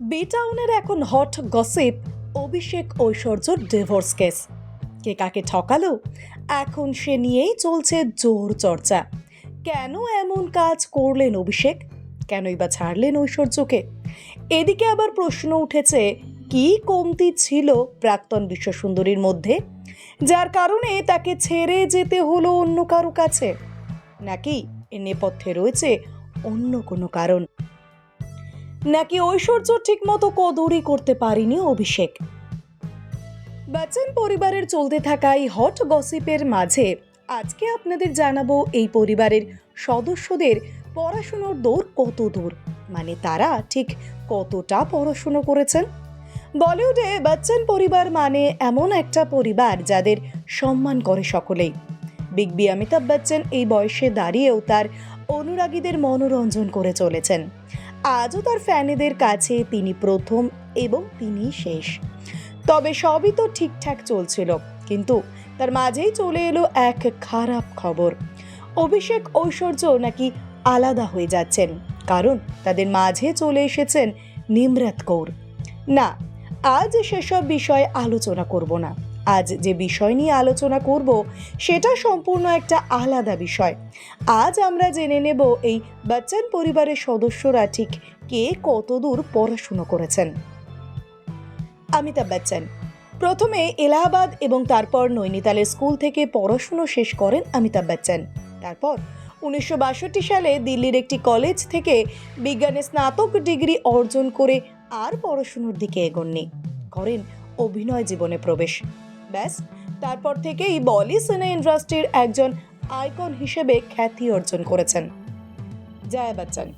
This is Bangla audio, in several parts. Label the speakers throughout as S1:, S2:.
S1: বিটাউনের এখন হট গসিপ, অভিষেক ঐশ্বর্যর ডিভোর্স কেস। কে কাকে ঠকালো? এখন সে নিয়েই চলছে জোর চর্চা। কেন এমন কাজ করলেন অভিষেক? কেনই বা ছাড়লেন ঐশ্বর্যকে? এদিকে আবার প্রশ্ন উঠেছে, কি কমতি ছিল প্রাক্তন বিশ্বসুন্দরীর মধ্যে? যার কারণে তাকে ছেড়ে যেতে হলো অন্য কারও কাছে? নাকি এ নেপথ্যে রয়েছে অন্য কোনো কারণ? নাকি ঐশ্বর্য ঠিকমতো কদরই করতে পারেনি অভিষেক? বচ্চন পরিবারের চলতে থাকা এই হট গসিপের মাঝে আজকে আপনাদের জানাব এই পরিবারের সদস্যদের পড়াশুনোর দৌড় কত দূর? মানে তারা ঠিক কতটা পড়াশুনো করেছেন? বলিউডে বচ্চন পরিবার মানে এমন একটা পরিবার যাদের সম্মান করে সকলেই। বিগ বি অমিতাভ বচ্চন এই বয়সে দাঁড়িয়েও তার অনুরাগীদের মনোরঞ্জন করে চলেছেন। আজও তার ফ্যানেদের কাছে তিনি প্রথম এবং তিনি শেষ। তবে সবই তো ঠিকঠাক চলছিল, কিন্তু তার মাঝেই চলে এলো এক খারাপ খবর। অভিষেক ঐশ্বর্য নাকি আলাদা হয়ে যাচ্ছেন, কারণ তাদের মাঝে চলে এসেছেন নিমরাত কৌর। না, আজ সেসব বিষয়ে আলোচনা করব না। আজ যে বিষয় নিয়ে আলোচনা করব, সেটা সম্পূর্ণ একটা আলাদা বিষয়। আজ আমরা জেনে নেব এই বচ্চন পরিবারের সদস্যরা ঠিক কে কতদূর পড়াশুনো করেছেন। অমিতাভ বচ্চন, প্রথমে এলাহাবাদ এবং তারপর নৈনিতালের স্কুল থেকে পড়াশুনো শেষ করেন অমিতাভ বচ্চন। তারপর উনিশশো বাষট্টি সালে দিল্লির একটি কলেজ থেকে বিজ্ঞানে স্নাতক ডিগ্রি অর্জন করে আর পড়াশুনোর দিকে এগোননি। করেন অভিনয় জীবনে প্রবেশ। ব্যাস তারপর থেকেই বলি সিনে ইন্ডাস্ট্রির একজন আইকন হিসেবে খ্যাতি অর্জন করেছেন। জয়া বচ্চন।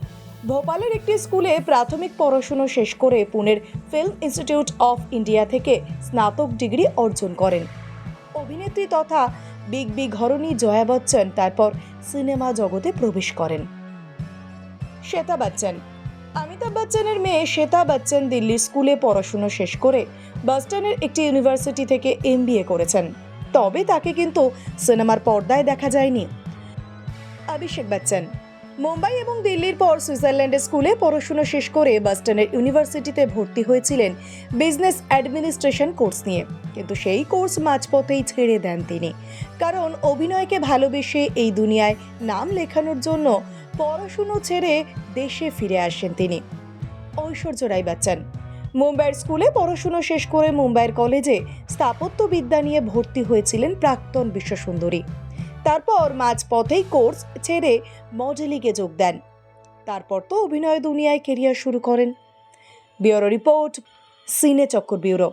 S1: ভোপালের একটি স্কুলে প্রাথমিক পড়াশুনো শেষ করে পুনের ফিল্ম ইনস্টিটিউট অফ ইন্ডিয়া থেকে স্নাতক ডিগ্রি অর্জন করেন। অভিনেত্রী তথা বিগ বি ঘরণী জয়া বচ্চন তারপর সিনেমা জগতে প্রবেশ করেন। শ্বেতা বচ্চন। অমিতাভ বচ্চনের মেয়ে শ্বেতা বচ্চন দিল্লির স্কুলে পড়াশুনো শেষ করে বস্টনের একটি ইউনিভার্সিটি থেকে এমবিএ করেছেন। তবে তাকে কিন্তু সিনেমার পর্দায় দেখা যায়নি। অভিষেক বচ্চন, মুম্বাই এবং দিল্লির পর সুইজারল্যান্ডের স্কুলে পড়াশুনো শেষ করে বস্টনের ইউনিভার্সিটিতে ভর্তি হয়েছিলেন বিজনেস অ্যাডমিনিস্ট্রেশন কোর্স নিয়ে। কিন্তু সেই কোর্স মাঝপথেই ছেড়ে দেন তিনি। কারণ অভিনয়কে ভালোবেসে এই দুনিয়ায় নাম লেখানোর জন্য পড়াশুনো ছেড়ে দেশে ফিরে আসেন তিনি। ঐশ্বর্য রায় বচ্চন। মুম্বাইয়ের স্কুলে পড়াশুনো শেষ করে মুম্বাইয়ের কলেজে স্থাপত্যবিদ্যা নিয়ে ভর্তি হয়েছিলেন প্রাক্তন বিশ্বসুন্দরী। তারপর মাঝপথেই কোর্স ছেড়ে মডেলিংয়ে যোগ দেন। তারপর তো অভিনয় দুনিয়ায় কেরিয়ার শুরু করেন। ব্যুরো রিপোর্ট, সিনে চক্কর ব্যুরো।